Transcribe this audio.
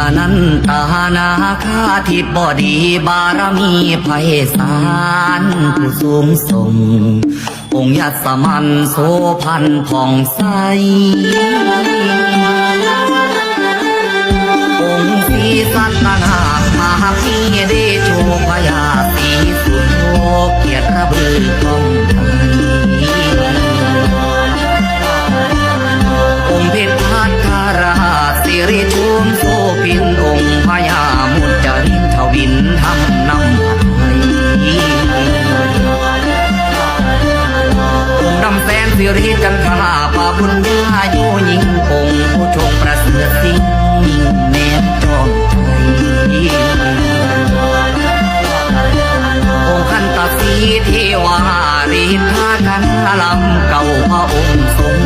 อนันตานาคาทิตบอดีบารมีไพศาลผู้สูงส่งองค์ยัสมันโสพันผ่องใสองค์ศรีสัตนาคมาพีเดโชพยาสีสุโธเกียรติระบือ สิริจันทราปาบุญญาโยยิงคงผู้ชงประเสริฐสิ่งยิ่งแนบจอมใจองค์ขันตสีเทวาริทากันลำเก่าพระองค์ทรง